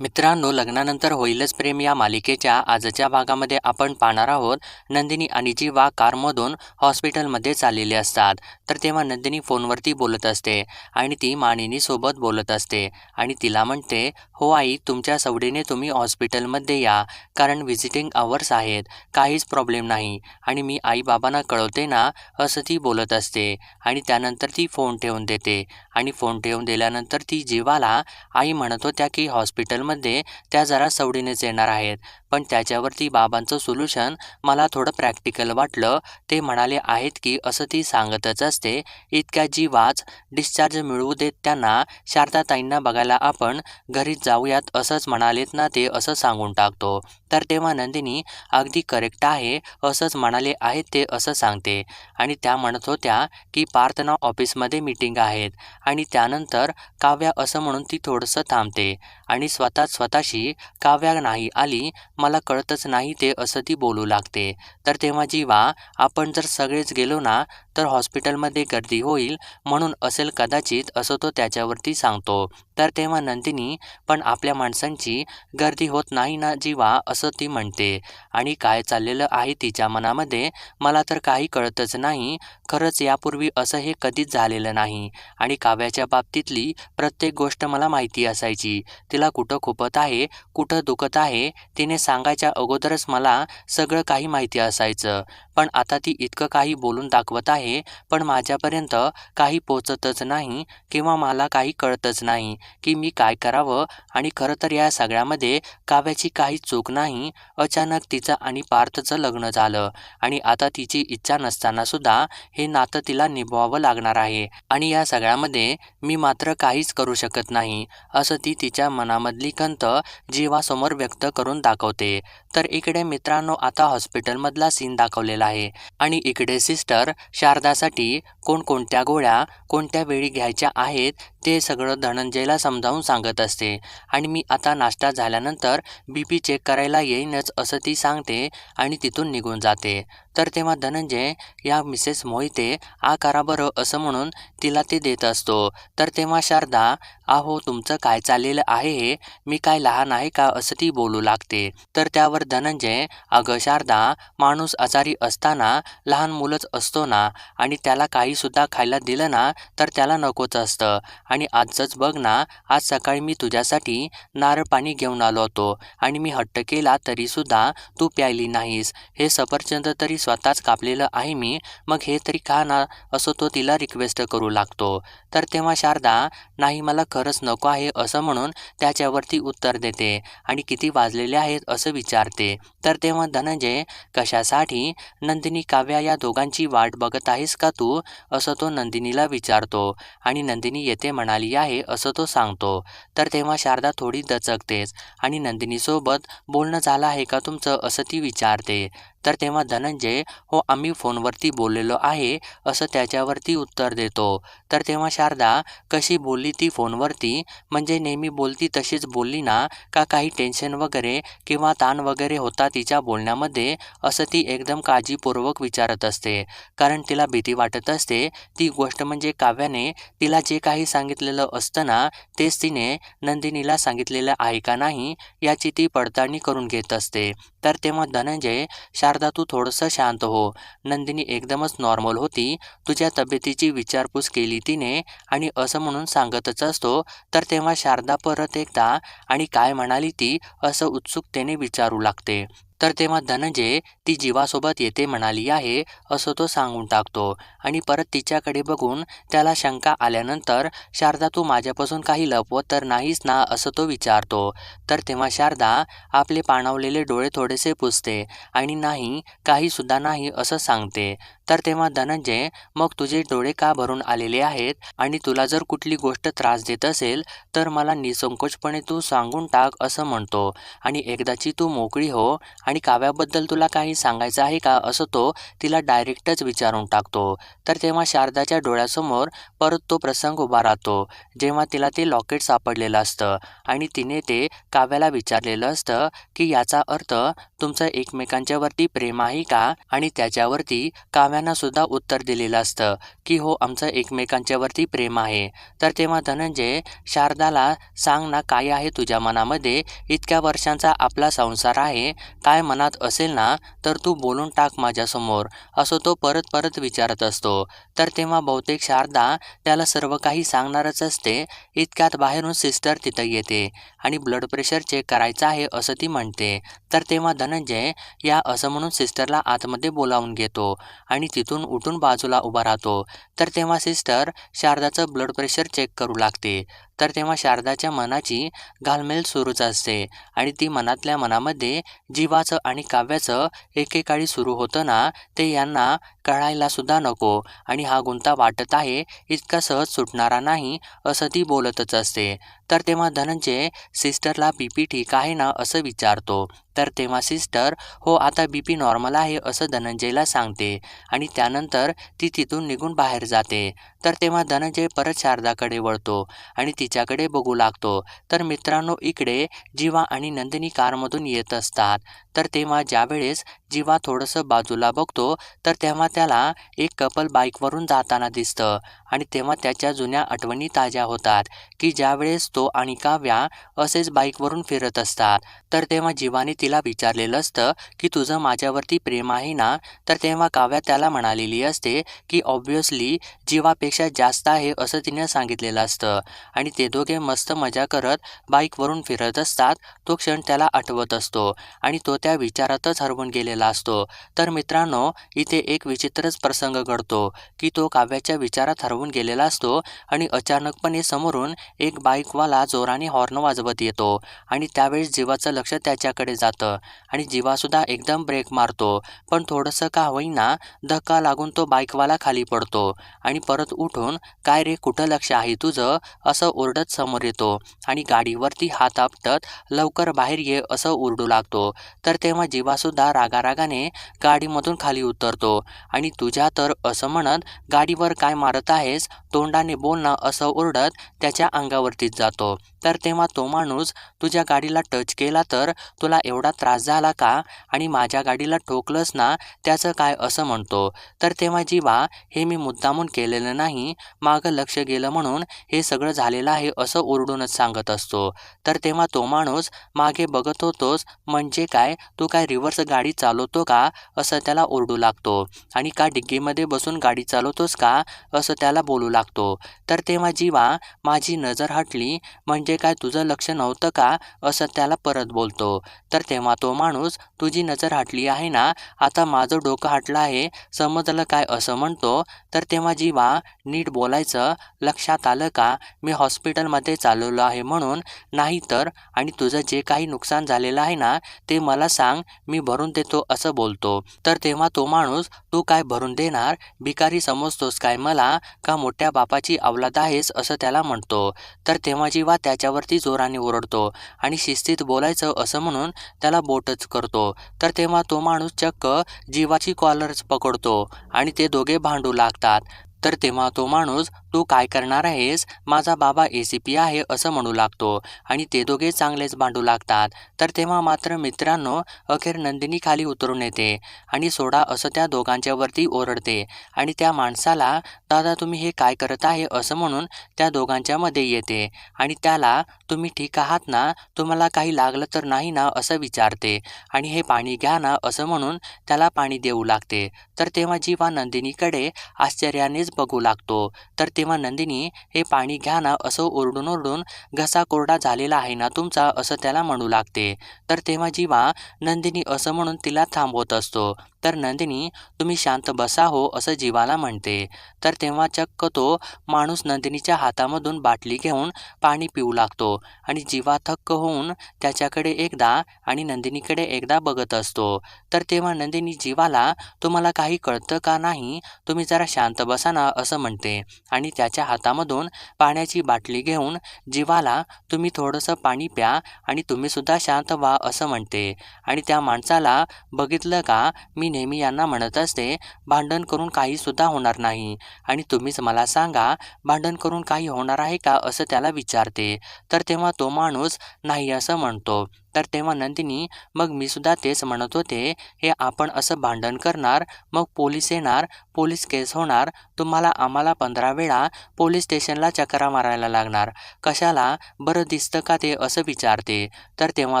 मित्रांनो लग्नानंतर होईलच प्रेम या मालिकेच्या आजच्या भागामध्ये आपण पाहणार आहोत नंदिनी आणि जीवा कारमधून हॉस्पिटलमध्ये चाललेले असतात. तर तेव्हा नंदिनी फोनवरती बोलत असते आणि ती मानिनीसोबत बोलत असते आणि तिला म्हणते हो आई तुमच्या सवडीने तुम्ही हॉस्पिटलमध्ये या कारण व्हिजिटिंग आवर्स आहेत काहीच प्रॉब्लेम नाही आणि मी आई बाबांना कळवते ना असं ती बोलत असते आणि त्यानंतर ती फोन ठेवून देते आणि फोन ठेवून दिल्यानंतर ती जीवाला आई म्हणत होत्या की हॉस्पिटल मध्ये त्या जरा सवडीनेच येणार आहेत. पण त्याच्यावरती बाबांचं सोल्युशन मला थोडं प्रॅक्टिकल वाटलं. ते म्हणाले आहेत की असं ती सांगतच असते. इतक्या जी वाच डिस्चार्ज मिळवू देत त्यांना शारदाताईंना बघायला आपण घरी जाऊयात असंच म्हणालेत ना ते असं सांगून टाकतो. तर तेव्हा नंदिनी अगदी करेक्ट आहे असंच म्हणाले आहेत ते असं सांगते. आणि त्या म्हणत होत्या की पार्थना ऑफिसमध्ये मीटिंग आहेत. आणि त्यानंतर काव्या असं म्हणून ती थोडंसं थांबते. आणि स्वतः स्वतःशी काव्या नाही आली मला कळतच नाही ते असं ती बोलू लागते. तर तेव्हा जीवा आपण जर सगळेच गेलो ना तर हॉस्पिटलमध्ये गर्दी होईल म्हणून असेल कदाचित असं तो त्याच्यावरती सांगतो. तर तेव्हा नंदिनी पण आपल्या माणसांची गर्दी होत नाही ना जीवा असं ती म्हणते. आणि काय चाललेलं आहे तिच्या मनामध्ये मला तर काही कळतच नाही. खरंच यापूर्वी असं हे कधीच झालेलं नाही. आणि काव्याच्या बाबतीतली प्रत्येक गोष्ट मला माहिती असायची. तिला कुठं खुपत आहे कुठं दुखत आहे तिने सांगायच्या अगोदरच मला सगळं काही माहिती असायचं. पण आता ती इतकं काही बोलून दाखवत आहे पण माझ्यापर्यंत काही पोचतच नाही किंवा मला काही कळतच नाही की मी काय करावं आणि खरं तर या सगळ्यामध्ये काव्याची काही चूक नाही. अचानक तिचं आणि पार्थचं लग्न झालं आणि आता तिची इच्छा नसताना सुद्धा हे नातं तिला निभवावं लागणार आहे आणि या सगळ्यामध्ये मी मात्र काहीच करू शकत नाही असं ती तिच्या मनामधली खंत जीवासमोर व्यक्त करून दाखवते. तर इकडे मित्रांनो आता हॉस्पिटलमधला सीन दाखवलेला आहे. आणि इकडे सिस्टर शारदासाठी कोणकोणत्या गोळ्या कोणत्या वेळी घ्यायच्या आहेत ते सगळं धनंजयला समजावून सांगत असते. आणि मी आता नाश्ता झाल्यानंतर बी पी चेक करायला येईनच असं ती सांगते आणि तिथून निघून जाते. तर तेव्हा धनंजय या मिसेस मोहिते आ करा बरं असं म्हणून तिला ते देत असतो. तर तेव्हा शारदा आहो तुमचं काय चाललेलं आहे हे? मी काय लहान आहे का? असं ती बोलू लागते. तर त्यावर धनंजय अगं शारदा माणूस आजारी असताना लहान मुलंच असतो ना आणि त्याला काही काहीसुद्धा खायला दिलं ना तर त्याला नकोच असतं. आणि आजच बघ ना आज सकाळी मी तुझ्यासाठी नारळ पाणी घेऊन आलो होतो. आणि मी हट्ट केला तरीसुद्धा तू प्यायली नाहीस. हे सफरचंद तरी स्वतःच कापलेलं आहे मी. मग हे तरी का ना असं तो तिला रिक्वेस्ट करू लागतो. तर तेव्हा शारदा नाही मला खरंच नको आहे असं म्हणून त्याच्यावरती उत्तर देते. आणि किती वाजलेले आहेत असं विचारते. तर तेव्हा धनंजय कशासाठी? नंदिनी काव्या या दोघांची वाट बघत आहेस का तू? असं तो नंदिनीला विचारतो आणि नंदिनी येते म्हणाली आहे असं तो सांगतो. तर तेव्हा शारदा थोडी दचकतेच आणि नंदिनीसोबत बोलणं झालं आहे का तुमचं? असं ती विचारते. तर तेव्हा धनंजय हो आम्ही फोनवरती बोललेलो आहे असं त्याच्यावरती उत्तर देतो. तर तेव्हा शारदा कशी बोलली ती फोनवरती? म्हणजे नेहमी बोलती तशीच बोलली ना? का काही टेन्शन वगैरे किंवा ताण वगैरे होता तिच्या बोलण्यामध्ये? असं ती एकदम काळजीपूर्वक विचारत असते. कारण तिला भीती वाटत असते. ती गोष्ट म्हणजे काव्याने तिला जे काही सांगितलेलं असतं ना तेच तिने नंदिनीला सांगितलेलं आहे का नाही याची ती पडताळणी करून घेत असते. तर तेव्हा धनंजय शारदा तू थोडंसं शांत हो. नंदिनी एकदमच नॉर्मल होती. तुझ्या तब्येतीची विचारपूस केली तिने आणि असं म्हणून सांगतच असतो. तर तेव्हा शारदा परत एकदा आणि काय म्हणाली ती असं उत्सुकतेने विचारू लागते. तर तेव्हा धनंजय ती जीवासोबत येते म्हणाली आहे असं तो सांगून टाकतो. आणि परत तिच्याकडे बघून त्याला शंका आल्यानंतर शारदा तू माझ्यापासून काही लपवत तर नाहीस ना असं तो विचारतो. तर तेव्हा शारदा आपले पाणावलेले डोळे थोडेसे पुसते आणि नाही काहीसुद्धा नाही असं सांगते. तर तेव्हा धनंजय मग तुझे डोळे का भरून आलेले आहेत? आणि तुला जर कुठली गोष्ट त्रास देत असेल तर मला निसंकोचपणे तू सांगून टाक असं म्हणतो. आणि एकदाची तू मोकळी हो. आणि काव्याबद्दल तुला काही सांगायचं आहे का? असं तो तिला डायरेक्टच विचारून टाकतो. तर तेव्हा शारदाच्या डोळ्यासमोर परत तो प्रसंग उभा राहतो जेव्हा तिला ते लॉकेट सापडलेलं असतं. आणि तिने ते काव्याला विचारलेलं असतं की याचा अर्थ तुमचं एकमेकांच्यावरती प्रेम आहे का? आणि त्याच्यावरती काव्या काव्यानं सुद्धा उत्तर दिलेलं असतं की हो आमचं एकमेकांच्यावरती प्रेम आहे. तर तेव्हा धनंजय शारदाला सांग ना काय आहे तुझ्या मनामध्ये? इतक्या वर्षांचा आपला संसार आहे. काय मनात असेल ना तर तू बोलून टाक माझ्यासमोर. असं तो परत परत विचारत असतो. तर तेव्हा बहुतेक शारदा त्याला सर्व काही सांगणारच असते. इतक्यात बाहेरून सिस्टर तिथं येते आणि ब्लड प्रेशर चेक करायचं आहे असं ती म्हणते. तर तेव्हा धनंजय या असं म्हणून सिस्टरला आतमध्ये बोलावून घेतो आणि तिथून उठून बाजूला उभा राहतो. तर तेव्हा सिस्टर शारदाचं ब्लड प्रेशर चेक करू लागते. तर तेव्हा शारदाच्या मनाची घालमेल सुरूच असते आणि ती मनातल्या मनामध्ये जीवाचं आणि काव्याचं एकेकाळी सुरू होतं ना ते यांना कळायला सुद्धा नको आणि हा गुंता वाटत आहे इतका सहज सुटणारा नाही असं ती बोलतच असते. तर तेव्हा धनंजय सिस्टरला बी पी ठीक आहे ना? असं विचारतो. तर तेव्हा सिस्टर हो आता बी पी नॉर्मल आहे असं धनंजयला सांगते आणि त्यानंतर ती तिथून निघून बाहेर जाते. तर तेव्हा धनंजय परत शारदाकडे वळतो आणि तिच्याकडे बघू लागतो. तर मित्रांनो इकडे जीवा आणि नंदिनी कारमधून येत असतात. तर तेव्हा ज्यावेळेस जीवा थोडंसं बाजूला बघतो तर तेव्हा त्याला एक कपल बाईकवरून जाताना दिसतं. आणि तेव्हा त्याच्या जुन्या आठवणी ताज्या होतात की ज्यावेळेस तो आणि काव्या असेच बाईकवरून फिरत असतात. तर तेव्हा जीवाने तिला विचारलेलं असतं की तुझं माझ्यावरती प्रेम आहे ना? तर तेव्हा काव्या त्याला म्हणालेली असते की ऑब्व्हियसली जीवापेक्षा जास्त आहे असं तिने सांगितलेलं असतं. आणि ते दोघे मस्त मजा करत बाईकवरून फिरत असतात तो क्षण त्याला आठवत असतो. आणि तो त्या विचारातच हरवून गेलेला असतो. तर मित्रांनो इथे एक विचित्रच प्रसंग घडतो की तो काव्याच्या विचारात हरवून गेलेला असतो आणि अचानकपणे समोरून एक बाईकवाला जोराने हॉर्न वाजवत येतो आणि त्यावेळेस जीवाचं लक्ष त्याच्याकडे जातं आणि जीवासुद्धा एकदम ब्रेक मारतो. पण थोडंसं का होईना धक्का लागून तो बाईकवाला खाली पडतो आणि परत उठून काय रे कुठं लक्ष आहे तुझं? असं ओरडत समोर येतो आणि गाडीवरती हात आपटत लवकर बाहेर ये असं ओरडू लागतो. तर तर तेव्हा जीवासुद्धा रागारागाने गाडीमधून खाली उतरतो. आणि तुझ्या तर असं म्हणत गाडीवर काय मारत आहेस? तोंडाने बोल ना असं ओरडत त्याच्या अंगावरतीच जातो. तर तेव्हा तो माणूस तुझ्या गाडीला टच केला तर तुला एवढा त्रास झाला का? आणि माझ्या गाडीला ठोकलंस ना त्याचं काय असं म्हणतो? तर तेव्हा जीवा हे मी मुद्दामून केलेलं नाही मागं लक्ष गेलं म्हणून हे सगळं झालेलं आहे असं ओरडूनच सांगत असतो. तर तेव्हा तो माणूस मागे बघत होतोस म्हणजे काय? तू काय रिव्हर्स गाडी चालवतो का असं त्याला ओरडू लागतो. आणि का डिग्गीमध्ये बसून गाडी चालवतोस का असं त्याला बोलू लागतो. तर तेव्हा जीवा माझी नजर हटली म्हणजे काय तुझं लक्ष नव्हतं का असं त्याला परत बोलतो. तर तेव्हा तो माणूस तुझी नजर हटली आहे ना? आता माझं डोकं हटलं आहे. समजलं काय असं म्हणतो? तर तेव्हा जीवा नीट बोलायचं लक्षात आलं का? मी हॉस्पिटलमध्ये चालवलं आहे म्हणून. नाही तर? आणि तुझं जे काही नुकसान झालेलं आहे ना ते मला सांग. मी भरून देतो असं बोलतो. तर तेव्हा तो माणूस तू काय भरून देणार? भिकारी समजतोस काय मला? का मोठ्या बापाची अवलाद आहेस? असं त्याला म्हणतो. तर तेव्हा जीवा त्याच्यावरती जोराने ओरडतो आणि शिस्तीत बोलायचं असं म्हणून त्याला बोटच करतो. तर तेव्हा तो माणूस चक्क जीवाची कॉलरच पकडतो आणि ते दोघे भांडू लागतात. तर तेव्हा तो माणूस तू काय करणार आहेस? माझा बाबा ए सी पी आहे असं म्हणू लागतो. आणि ते दोघे चांगलेच भांडू लागतात. तर तेव्हा मात्र मित्रांनो अखेर नंदिनी खाली उतरून येते. आणि सोडा असं त्या दोघांच्यावरती ओरडते. आणि त्या माणसाला दादा तुम्ही हे काय करत आहे? असं म्हणून त्या दोघांच्यामध्ये येते. आणि त्याला तुम्ही ठीक आहात ना? तुम्हाला काही लागलं तर नाही ना? असं विचारते. आणि हे पाणी घ्या ना? असं म्हणून त्याला पाणी देऊ लागते. तर तेव्हा जीवा नंदिनीकडे आश्चर्यानेच बघू लागतो. तर तेव्हा नंदिनी हे पाणी घ्या ना असं ओरडून ओरडून घसा कोरडा झालेला आहे ना तुमचा असं त्याला म्हणू लागते. तर तेव्हा जीवा नंदिनी असं म्हणून तिला थांबवत असतो. तर नंदिनी तुम्ही शांत बसा हो असं जीवाला म्हणते. तर तेव्हा चक्क तो माणूस नंदिनीच्या हातामधून बाटली घेऊन पाणी पिऊ लागतो आणि जीवा थक्क होऊन त्याच्याकडे एकदा आणि नंदिनीकडे एकदा बघत असतो. तर तेव्हा नंदिनी जीवाला तुम्हाला काही कळतं का नाही? तुम्ही जरा शांत बसा ना असं म्हणते आणि त्याच्या हातामधून पाण्याची बाटली घेऊन जीवाला तुम्ही थोडंसं पाणी प्या आणि तुम्हीसुद्धा शांत व्हा असं म्हणते. आणि त्या माणसाला बघितलं का? मी नेहमी यांना म्हणत असते भांडण करून काहीसुद्धा होणार नाही. आणि तुम्हीच मला सांगा भांडण करून काही होणार आहे का? असं त्याला विचारते. तर तेव्हा तो माणूस नाही असं म्हणतो. तर तेव्हा नंदिनी मग मी सुद्धा तेच म्हणत होते हे आपण असं भांडण करणार मग पोलीस येणार पोलीस केस होणार तुम्हाला आम्हाला पंधरा वेळा पोलीस स्टेशनला चकरा मारायला लागणार. कशाला? बरं दिसतं का ते असं विचारते. तर तेव्हा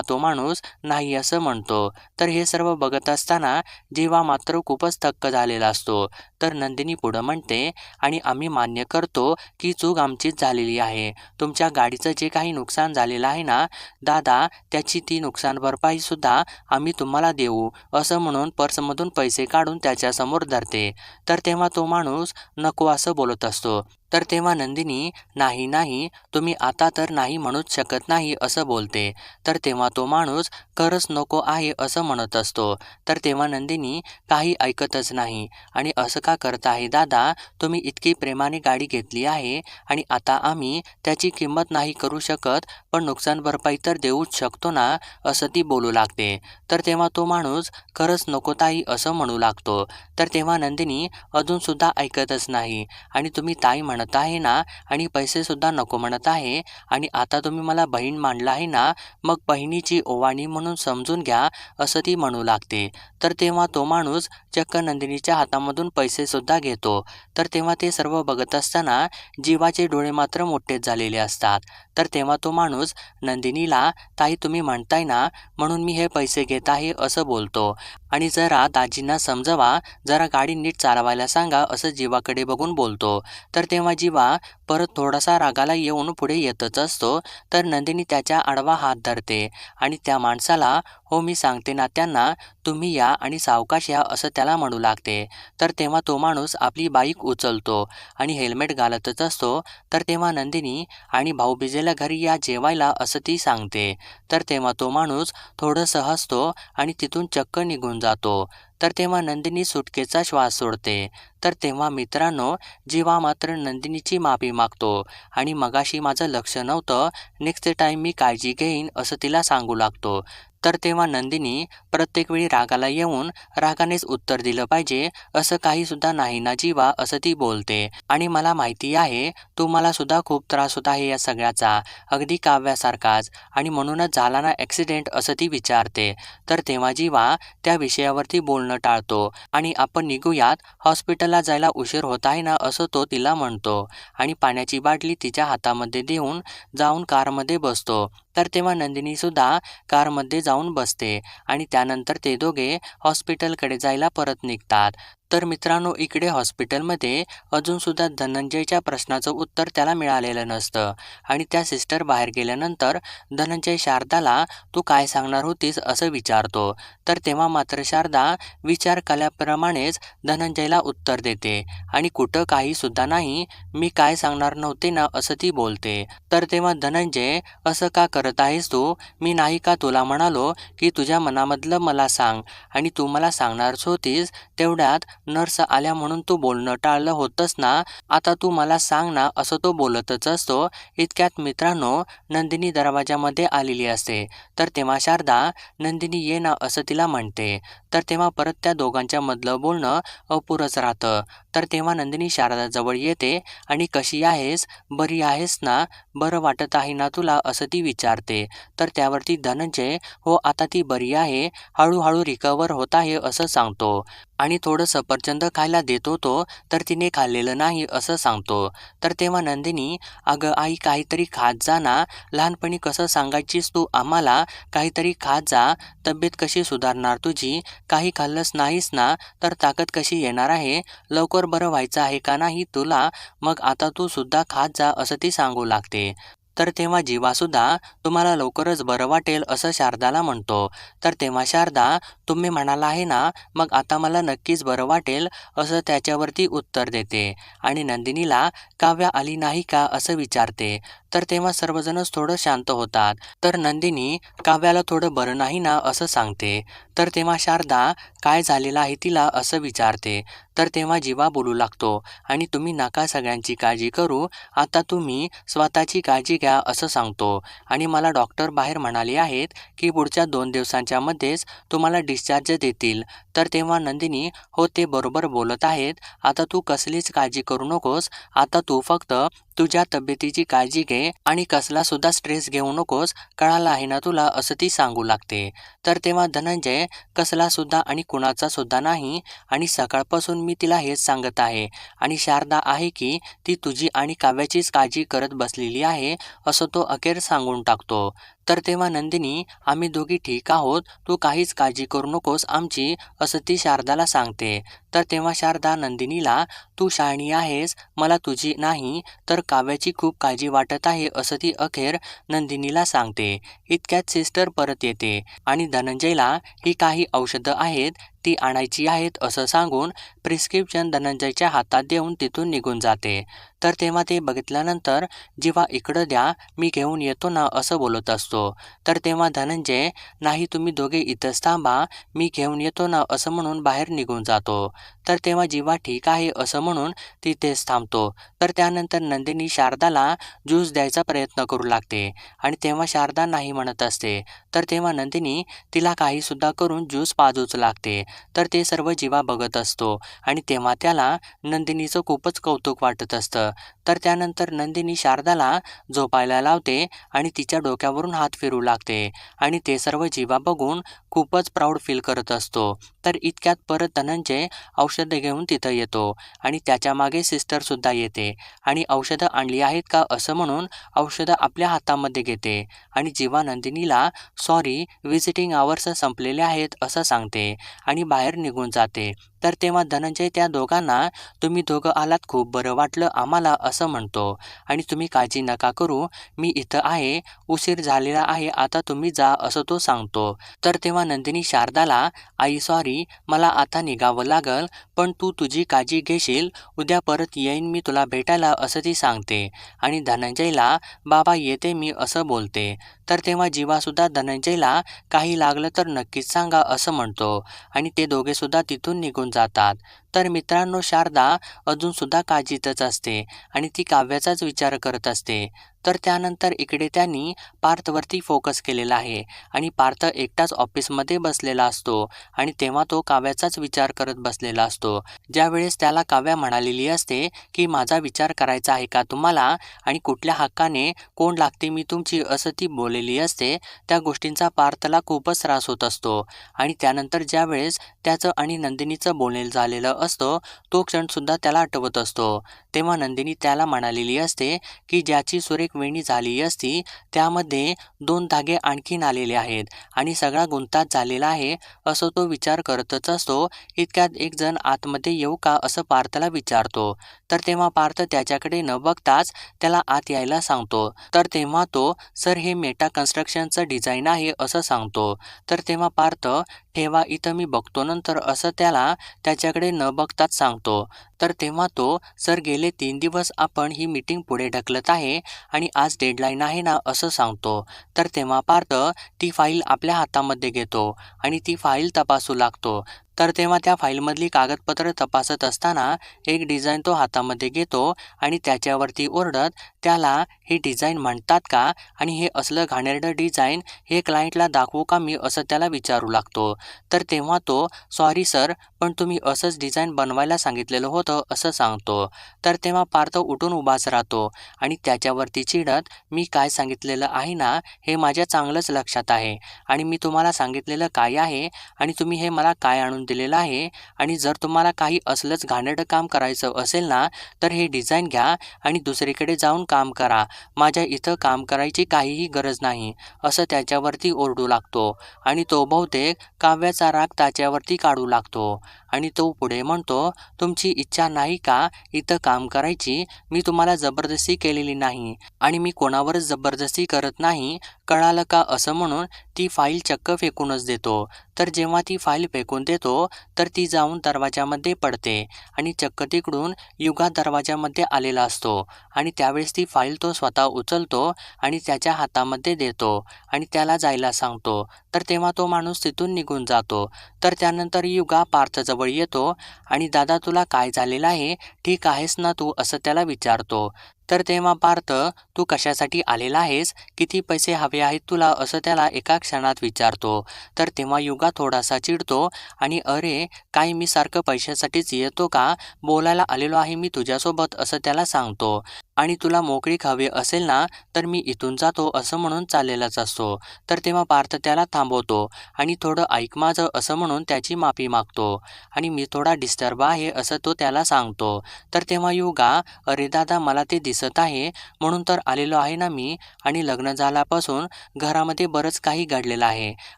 तो माणूस नाही असं म्हणतो. तर हे सर्व बघत असताना जीवा मात्र खूपच थक्क झालेला असतो. तर नंदिनी पुढं म्हणते आणि आम्ही मान्य करतो की चूक आमचीच झालेली आहे. तुमच्या गाडीचं जे काही नुकसान झालेलं आहे ना दादा त्याची ती नुकसान भरपाईसुद्धा आम्ही तुम्हाला देऊ असं म्हणून पर्समधून पैसे काढून त्याच्यासमोर धरते. तर तेव्हा तो माणूस नको असं बोलत असतो. तर तेव्हा नंदिनी नाही नाही तुम्ही आता तर नाही म्हणूच शकत नाही असं बोलते. तर तेव्हा तो माणूस खरंच नको आहे असं म्हणत असतो. तर तेव्हा नंदिनी काही ऐकतच नाही. आणि असं का करत आहे दादा? तुम्ही इतकी प्रेमाने गाडी घेतली आहे आणि आता आम्ही त्याची किंमत नाही करू शकत पण नुकसान भरपाई तर देऊच शकतो ना असं ती बोलू लागते. तर तेव्हा तो माणूस खरंच नको ताई असं म्हणू लागतो. तर तेव्हा नंदिनी अजूनसुद्धा ऐकतच नाही आणि तुम्ही ताई म्हणत आहे ना आणि पैसेसुद्धा नको म्हणत आहे. आणि आता तुम्ही मला बहीण मांडला आहे ना मग बहिणीची ओवाणी म्हणून समजून घ्या असं ती म्हणू लागते. तर तेव्हा तो माणूस चक्क नंदिनीच्या हातामधून पैसेसुद्धा घेतो. तर तेव्हा ते सर्व बघत असताना जीवाचे डोळे मात्र मोठेच झालेले असतात. तर तेव्हा तो माणूस नंदिनीला ताई तुम्ही म्हणताय ना म्हणून मी हे पैसे घेत आहे असं बोलतो. आणि जरा दाजींना समजवा जरा गाडी नीट चालवायला सांगा असं जीवाकडे बघून बोलतो. तर तेव्हा जीवा परत थोडासा रागाला येऊन पुढे येतच असतो. तर नंदिनी त्याच्या आडवा हात धरते आणि त्या माणसाला हो मी सांगते ना त्यांना तुम्ही या आणि सावकाश या असं त्याला म्हणू लागते. तर तेव्हा तो माणूस आपली बाईक उचलतो आणि हेल्मेट घालतच असतो. तर तेव्हा नंदिनी आणि भाऊबीजेला घरी या जेवायला असं ती सांगते. तर तेव्हा तो माणूस थोडंसं हसतो आणि तिथून चक्क निघून जातो. तर तेव्हा नंदिनी सुटकेचा श्वास सोडते. तर तेव्हा मित्रांनो जीवा मात्र नंदिनीची माफी मागतो आणि मगाशी माझं लक्ष नव्हतं नेक्स्ट टाईम मी काळजी घेईन असं तिला सांगू लागतो. तर तेव्हा नंदिनी प्रत्येक वेळी रागाला येऊन रागानेच उत्तर दिलं पाहिजे असं काहीसुद्धा नाही ना जीवा असं ती बोलते. आणि मला माहिती आहे तुम्हाला सुद्धा खूप त्रास होत आहे या सगळ्याचा अगदी काव्यासारखाच. आणि म्हणूनच झाला ना ॲक्सिडेंट असं ती विचारते. तर तेव्हा जीवा त्या विषयावरती बोलणं टाळतो. आणि आपण निघूयात हॉस्पिटलला जायला उशीर होत आहे ना असं तो तिला म्हणतो. आणि पाण्याची बाटली तिच्या हातामध्ये देऊन जाऊन कारमध्ये बसतो. तर तेव्हा नंदिनीसुद्धा कारमध्ये जाऊन बसते आणि त्यानंतर ते दोघे हॉस्पिटलकडे जायला परत निघतात. तर मित्रांनो इकडे हॉस्पिटलमध्ये अजूनसुद्धा धनंजयच्या प्रश्नाचं उत्तर त्याला मिळालेलं नसतं. आणि त्या सिस्टर बाहेर गेल्यानंतर धनंजय शारदाला तू काय सांगणार होतीस असं विचारतो. तर तेव्हा मात्र शारदा विचार कल्याप्रमाणेच धनंजयला उत्तर देते. आणि कुठं काहीसुद्धा नाही मी काय सांगणार नव्हते ना असं ती बोलते. तर तेव्हा धनंजय असं का करत आहेस तू? मी नाही का तुला म्हणालो की तुझ्या मनामधलं मला सांग. आणि तू मला सांगणारच होतीस तेवढ्यात नर्स आल्या म्हणून तू बोलणं टाळलं होतंस ना? आता तू मला सांग ना असं तो बोलतच असतो. इतक्यात मित्रांनो नंदिनी दरवाजामध्ये आलेली असते. तर तेव्हा शारदा नंदिनी ये ना असं तिला म्हणते. तर तेव्हा परत त्या दोघांच्या मधलं बोलणं अपुरंच राहतं. तर तेव्हा नंदिनी शारदाजवळ येते आणि कशी आहेस? बरी आहेस ना? बरं वाटत आहे ना तुला? असं ती विचारते. तर त्यावरती धनंजय हो आता ती बरी आहे. हळूहळू रिकवर होत आहे असं सांगतो. आणि थोडं सफरचंद खायला देत होतो तर तिने खाल्लेलं नाही असं सांगतो. तर तेव्हा नंदिनी अगं आई काहीतरी खात जा ना. लहानपणी कसं सांगायचीस तू आम्हाला? काहीतरी खात जा. तब्येत कशी सुधारणार तुझी? काही खाल्लंच नाहीस ना तर ताकद कशी येणार आहे? लवकर बरं व्हायचं आहे का नाही तुला? मग आता तू सुद्धा खात जा असं ती सांगू लागते. तर तेव्हा जीवासुद्धा तुम्हाला लवकरच बरं वाटेल असं शारदाला म्हणतो. तर तेव्हा शारदा तुम्ही म्हणाला आहे ना मग आता मला नक्कीच बरं वाटेल असं त्याच्यावरती उत्तर देते. आणि नंदिनीला काव्या आली नाही का? असं विचारते. तर तेव्हा सर्वजणच थोडं शांत होतात. तर नंदिनी काव्याला थोडं बरं नाही ना? असं सांगते. तर तेव्हा शारदा काय झालेलं आहे तिला? असं विचारते. तर तेव्हा जीवा बोलू लागतो. आणि तुम्ही नका सगळ्यांची काळजी करू. आता तुम्ही स्वतःची काळजी घ्या असं सांगतो. आणि मला डॉक्टर बाहेर म्हणाले आहेत की पुढच्या दोन दिवसांच्या मध्येच तुम्हाला डिस्चार्ज देतील. तर तेव्हा नंदिनी हो ते बरोबर बोलत आहेत. आता तू कसलीच काळजी करू नकोस. आता तू फक्त तुझ्या तब्येतीची काळजी घे आणि कसला सुद्धा स्ट्रेस घेऊ नकोस. कळाला आहे ना तुला असं ती सांगू लागते. तर तेव्हा धनंजय कसला सुद्धा आणि कुणाचा सुद्धा नाही. आणि सकाळपासून मी तिला हेच सांगत आहे. आणि शारदा आहे की ती तुझी आणि काव्याचीच काळजी करत बसलेली आहे असं तो अखेर सांगून टाकतो. तर तेव्हा नंदिनी आम्ही दोघी ठीक आहोत. तू काहीच काळजी करू नकोस. आमची असं ती शारदाला सांगते. तर तेव्हा शारदा नंदिनीला तू शहाणी आहेस. मला तुझी नाही. तर काव्याची खूप काळजी वाटत आहे. असं ती अखेर नंदिनीला सांगते. इतक्यात सिस्टर परत येते आणि धनंजयला ही काही औषधं आहेत. ती आणायची आहेत. असं सांगून प्रिस्क्रिप्शन धनंजयच्या हातात देऊन तिथून निघून जाते. तर तेव्हा ते बघितल्यानंतर जेव्हा इकडं द्या मी घेऊन येतो ना असं बोलत असतो. तर तेव्हा धनंजय नाही तुम्ही दोघे इथंच थांबा मी घेऊन येतो ना असं म्हणून बाहेर निघून जातो. तर तेव्हा जीवा ठीक आहे असं म्हणून तिथेच थांबतो. तर त्यानंतर नंदिनी शारदाला ज्यूस द्यायचा प्रयत्न करू लागते आणि तेव्हा शारदा नाही म्हणत असते. तर तेव्हा नंदिनी तिला काहीसुद्धा करून ज्यूस पाजूच लागते. तर ते सर्व जीवा बघत असतो आणि तेव्हा त्याला नंदिनीचं खूपच कौतुक वाटत असतं. तर त्यानंतर नंदिनी शारदाला झोपायला लावते आणि तिच्या डोक्यावरून हात फिरू लागते. आणि ते सर्व जीवा बघून खूपच प्राऊड फील करत असतो. तर इतक्यात परत धनंजय औषधं घेऊन तिथं येतो आणि त्याच्यामागे सिस्टरसुद्धा येते. आणि औषधं आणली आहेत का असं म्हणून औषधं आपल्या हातामध्ये घेते. आणि जीवानंदिनीला सॉरी व्हिजिटिंग आवर्स संपलेले आहेत असं सांगते. आणि बाहेर निघून जाते. तर तेव्हा धनंजय त्या दोघांना तुम्ही दोघं आलात खूप बरं वाटलं आम्हाला असं म्हणतो. आणि तुम्ही काळजी नका करू मी इथं आहे उशीर झालेला आहे आता तुम्ही जा असं तो सांगतो. तर तेव्हा नंदिनी शारदाला आई सॉरी मला आता निघावं लागल पण तू तुझी काळजी घेशील उद्या परत येईन मी तुला भेटायला असं ती सांगते. आणि धनंजयला बाबा येते मी असं बोलते. तर तेव्हा जीवासुद्धा धनंजयला काही लागलं तर नक्कीच सांगा असं म्हणतो. आणि ते दोघेसुद्धा तिथून निघून जातात. तर मित्रांनो शारदा अजूनसुद्धा काळजीतच असते आणि ती काव्याचाच विचार करत असते. तर त्यानंतर इकडे त्यांनी पार्थवरती फोकस केलेला आहे आणि पार्थ एकटाच ऑफिसमध्ये बसलेला असतो आणि तेव्हा तो काव्याचाच विचार करत बसलेला असतो. ज्यावेळेस त्याला काव्या म्हणालेली असते की माझा विचार करायचा आहे का तुम्हाला? आणि कुठल्या हक्काने कोण लागते मी तुमची? असं ती बोले झालेली असते त्या गोष्टींचा पार्थला खूपच त्रास होत असतो. आणि त्यानंतर ज्यावेळेस त्याचं आणि नंदिनीचं बोलणे झालेलं असतो तो क्षणसुद्धा त्याला आठवत असतो. तेव्हा नंदिनी त्याला म्हणालेली असते की ज्याची सुरेख वेणी झाली असती त्यामध्ये दोन धागे आणखीन आलेले आहेत आणि सगळा गुंतात झालेला आहे असं तो विचार करतच असतो. इतक्यात एक जण आतमध्ये येऊ का असं पार्थला विचारतो. तर तेव्हा पार्थ त्याच्याकडे न बघताच त्याला आत यायला सांगतो. तर तेव्हा तो सर हे मेटा कन्स्ट्रक्शनचं डिझाईन आहे असं सांगतो. तर तेव्हा पार्थ ठेवा इथं मी बघतो. नंतर असं त्याला त्याच्याकडे न बघताच सांगतो. तर तेव्हा तो सर गेले तीन दिवस आपण ही मीटिंग पुढे ढकलत आहे आणि आज डेडलाईन आहे ना? असं सांगतो. तर तेव्हा पार्थ ती फाईल आपल्या हातामध्ये घेतो आणि ती फाईल तपासू लागतो. तर तेव्हा त्या फाईलमधली कागदपत्र तपासत असताना एक डिझाईन तो हातामध्ये घेतो आणि त्याच्यावरती ओरडत त्याला हे डिझाईन म्हणतात का? आणि हे असलं घाणेरडं डिझाईन हे क्लायंटला दाखवू का मी असं त्याला विचारू लागतो? तर तेव्हा तो सॉरी सर पण तुम्ही असंच डिझाईन बनवायला सांगितलेलं होतं असं सांगतो. तर तेव्हा पार्थ उठून उभाच राहतो आणि त्याच्यावरती चिडत मी काय सांगितलेलं आहे ना हे माझ्या चांगलंच लक्षात आहे आणि मी तुम्हाला सांगितलेलं काय आहे आणि तुम्ही हे मला काय आणून दिलेलं आहे. आणि जर तुम्हाला काही असलंच घाणेरडं काम करायचं असेल ना तर हे डिझाईन घ्या आणि दुसरीकडे जाऊन काम करा. माझ्या इथं काम करायची काहीही गरज नाही. असं त्याच्यावरती ओरडू लागतो. आणि तो बहुतेक काव्याचा राग त्याच्यावरती काढू लागतो. आणि तो पुढे म्हणतो तुमची इच्छा नाही का इथं काम करायची? मी तुम्हाला जबरदस्ती केलेली नाही. आणि मी कोणावरच जबरदस्ती करत नाही. कळालं का असं म्हणून ती फाईल चक्क फेकूनच देतो. तर जेव्हा ती फाईल फेकून देतो तर ती जाऊन दरवाजामध्ये पडते आणि चक्क तिकडून युगा दरवाजामध्ये आलेला असतो आणि त्यावेळेस ती फाईल तो स्वतः उचलतो आणि त्याच्या हातामध्ये देतो आणि त्याला जायला सांगतो. तर तेव्हा तो माणूस तिथून निघून जातो. तर त्यानंतर युगा पार्थजवळ येतो आणि दादा तुला काय झालेलं आहे? ठीक आहेस ना तू? असं त्याला विचारतो. तर तेव्हा पार्थ तू कशासाठी आलेला आहेस? किती पैसे हवे आहेत तुला? असं त्याला एका क्षणात विचारतो. तर तेव्हा युगा थोडासा चिडतो आणि अरे काय मी सारखं पैशासाठीच येतो का? बोलायला आलेलो आहे मी तुझ्यासोबत असं त्याला सांगतो. आणि तुला मोकळीक हवी असेल ना तर मी इथून जातो असं म्हणून चाललेलाच असतो. तर तेव्हा पार्थ त्याला थांबवतो आणि थोडं ऐक माझं असं म्हणून त्याची माफी मागतो. आणि मी थोडा डिस्टर्ब आहे असं तो त्याला सांगतो. तर तेव्हा युगा अरे दादा मला ते दिसत आहे. म्हणून तर आलेलो आहे ना मी आणि लग्न झाल्यापासून घरामध्ये बरंच काही घडलेलं आहे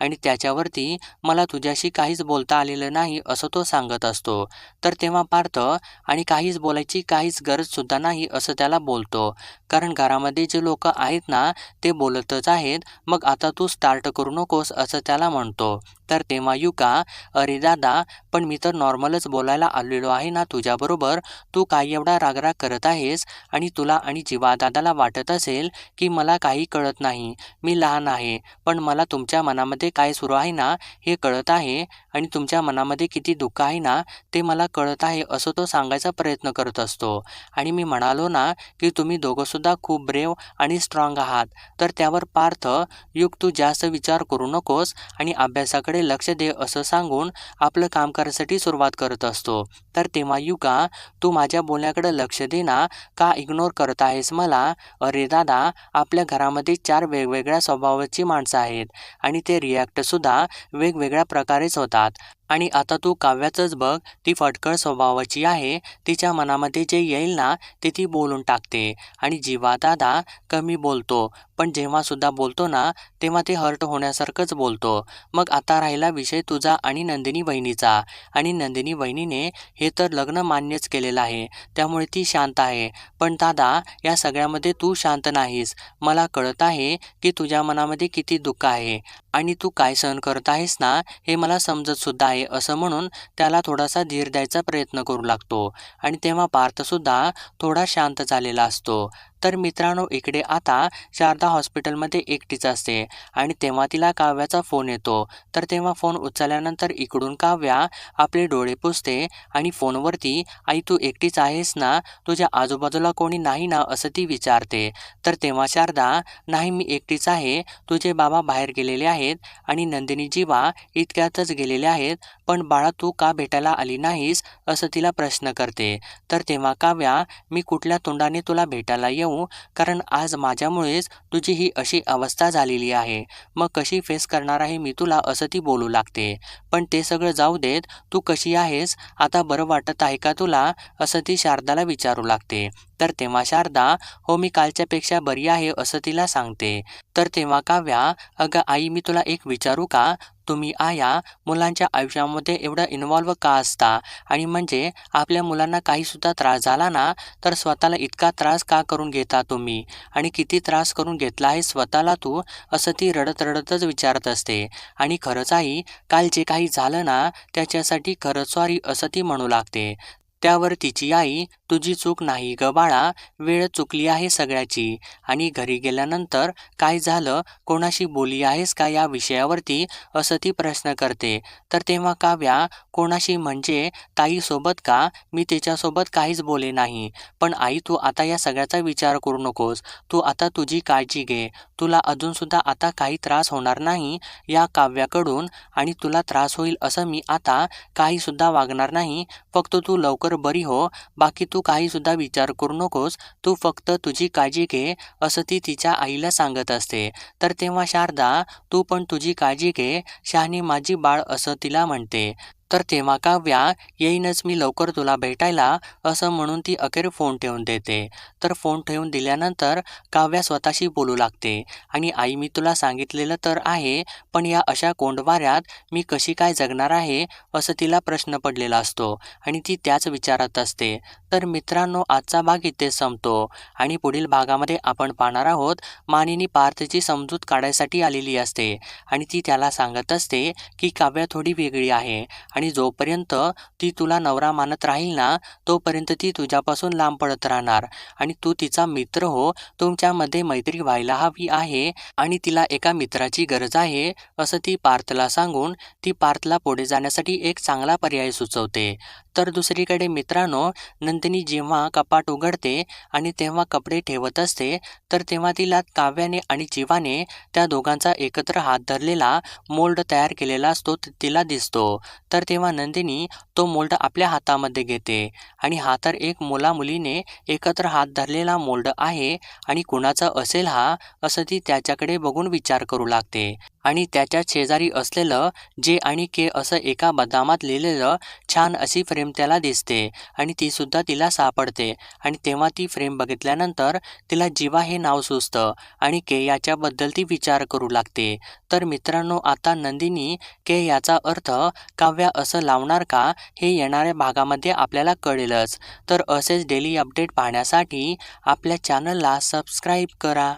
आणि त्याच्यावरती मला तुझ्याशी काहीच बोलता आलेलं नाही असं तो सांगत असतो. तर तेव्हा पार्थ आणि काहीच बोलायची काहीच गरजसुद्धा नाही असं त्याला बोलतो. कारण घरामध्ये जे लोक आहेत ना ते बोलतच आहेत. मग आता तू स्टार्ट करू नकोस असं त्याला म्हणतो. तर तेव्हा युका अरे दादा पण मी तर नॉर्मलच बोलायला आलेलो आहे ना तुझ्याबरोबर तू काय एवढा रागराग करत आहेस? आणि तुला आणि जीवा दादाला वाटत असेल की मला काही कळत नाही. मी लहान आहे पण मला तुमच्या मनामध्ये काय सुरू आहे ना हे कळत आहे. आणि तुमच्या मनामध्ये किती दुःख आहे ना ते मला कळत आहे असं तो सांगायचा प्रयत्न करत असतो. आणि मी म्हणालो ना की तुम्ही दोघंसुद्धा खूप ब्रेव आणि स्ट्रॉंग आहात. तर त्यावर पार्थ युग तू जास्त विचार करू नकोस आणि अभ्यासाकडे लक्ष दे असं सांगून आपलं काम करायसाठी सुरुवात करत असतो. तर तेव्हा युगा तू माझ्या बोलण्याकडे लक्ष दे ना का इग्नोर करत आहेस मला? अरे दादा आपल्या घरामध्ये चार वेगवेगळ्या स्वभावाची माणसं आहेत आणि ते रिॲक्टसुद्धा वेगवेगळ्या प्रकारेच होतात. आणि आता तू काव्याचंच बघ ती फटकळ स्वभावाची आहे तिच्या मनामध्ये जे येईल ना ते ती बोलून टाकते. आणि जीवा दादा कमी बोलतो पण जेव्हासुद्धा बोलतो ना तेव्हा ते हर्ट होण्यासारखंच बोलतो. मग आता राहिला विषय तुझा आणि नंदिनी बहिणीचा आणि नंदिनी बहिणीने हे तर लग्न मान्यच केलेलं आहे त्यामुळे ती शांत आहे. पण दादा या सगळ्यामध्ये तू शांत नाहीस. मला कळत आहे की तुझ्या मनामध्ये किती दुःख आहे. आणि तू काय सहन करत आहेस ना हे मला समजतसुद्धा आहे असं म्हणून त्याला थोडासा धीर द्यायचा प्रयत्न करू लागतो. आणि तेव्हा पार्थसुद्धा थोडा शांत झालेला असतो. तर मित्रांनो इकडे आता शारदा हॉस्पिटलमध्ये एकटीच असते आणि तेव्हा तिला काव्याचा फोन येतो. तर तेव्हा फोन उचलल्यानंतर इकडून काव्या आपले डोळे पुसते आणि फोनवरती आई तू एकटीच आहेस ना? तुझ्या आजूबाजूला कोणी नाही ना? असं ती विचारते. तर तेव्हा शारदा नाही मी एकटीच आहे. तुझे बाबा बाहेर गेलेले आहेत आणि नंदिनी जीवा इतक्यातच गेलेले आहेत. पण बाळा तू का भेटायला आली नाहीस? असं तिला प्रश्न करते. तर तेव्हा काव्या मी कुठल्या तोंडाने तुला भेटायला येऊ कारण आज माझ्यामुळेच तुझी ही अशी अवस्था झालेली आहे. मग कशी फेस करणार आहे मी तुला असं ती बोलू लागते. पण ते सगळं जाऊ देत तू कशी आहेस? आता बरं वाटत आहे का तुला? असं ती शारदाला विचारू लागते. तर तेव्हा शारदा हो मी कालच्यापेक्षा बरी आहे असं तिला सांगते. तर तेव्हा काव्या अगं आई मी तुला एक विचारू का? तुम्ही आया मुलांच्या आयुष्यामध्ये एवढं इन्व्हॉल्व का असता? आणि म्हणजे आपल्या मुलांना काहीसुद्धा त्रास झाला ना तर स्वतःला इतका त्रास का करून घेता तुम्ही? आणि किती त्रास करून घेतला आहे स्वतःला तू? असं ती रडत रडतच विचारत असते. आणि खरंच आई काल जे काही झालं ना त्याच्यासाठी खरंच सॉरी असं ती म्हणू लागते. त्यावर तिची आई तुझी चूक नाही ग बाळा वेळ चुकली आहे सगळ्याची. आणि घरी गेल्यानंतर काय झालं कोणाशी बोली आहेस का या विषयावरती? असं ती प्रश्न करते. तर तेव्हा काव्या कोणाशी म्हणजे ताईसोबत का? मी तिच्यासोबत काहीच बोले नाही. पण आई तू आता या सगळ्याचा विचार करू नकोस. तू आता तुझी काळजी घे. तुला अजूनसुद्धा आता काही त्रास होणार नाही या काव्याकडून आणि तुला त्रास होईल असं मी आता काहीसुद्धा वागणार नाही. फक्त तू लवकर बरी हो. बाकी तू तू काहीसुद्धा विचार करू नकोस. तू फक्त तुझी काळजी घे असं ती तिच्या आईला सांगत असते. तर तेव्हा शारदा तू पण तुझी काळजी घे. शहाणी माझी बाळ असं तिला म्हणते. तर तेव्हा काव्या येईनच मी लवकर तुला भेटायला असं म्हणून ती अखेर फोन ठेवून देते. तर फोन ठेवून दिल्यानंतर काव्या स्वतःशी बोलू लागते. आणि आई मी तुला सांगितलेलं तर आहे पण या अशा कोंडवाऱ्यात मी कशी काय जगणार आहे? असं तिला प्रश्न पडलेला असतो. आणि ती त्याच विचारात असते. तर मित्रांनो आजचा भाग इथे संपतो. आणि पुढील भागामध्ये आपण पाहणार आहोत मानिनी पार्थची समजूत काढायसाठी आलेली असते. आणि ती त्याला सांगत असते की काव्या थोडी वेगळी आहे. आणि जोपर्यंत ती तुला नवरा मानत राहील ना तोपर्यंत ती तुझ्यापासून लांब पडत राहणार. आणि तू तिचा मित्र हो तुमच्यामध्ये मैत्री व्हायला हवी आहे आणि तिला एका मित्राची गरज आहे असं ती पार्थला सांगून ती पार्थला पुढे जाण्यासाठी एक चांगला पर्याय सुचवते. तर दुसरीकडे मित्रांनो नंदिनी जेव्हा कपाट उघडते आणि तेव्हा कपडे ठेवत असते तर तेव्हा तिला काव्याने आणि जीवाने त्या दोघांचा एकत्र हात धरलेला मोल्ड तयार केलेला असतो त- तिला दिसतो. तर तेव्हा नंदिनी तो मोल्ड आपल्या हातामध्ये घेते. आणि हा तर एक मुला मुलीने एकत्र हात धरलेला मोल्ड आहे आणि कुणाचा असेल हा असं ती त्याच्याकडे बघून विचार करू लागते. आणि त्याच्या शेजारी असलेलं जे आणि के असं एका बदामात लिहिलेलं छान अशी फ्रेम त्याला दिसते आणि ती सुद्धा तिला सापडते. आणि तेव्हा ती फ्रेम बघितल्यानंतर तिला जीवा हे नाव सुचतं आणि के याच्याबद्दल ती विचार करू लागते. तर मित्रांनो आता नंदिनी के याचा अर्थ काव्या असं लावणार का हे येणाऱ्या भागामध्ये आपल्याला कळेलच. तर असेच डेली अपडेट पाहण्यासाठी आपल्या चॅनलला सबस्क्राईब करा.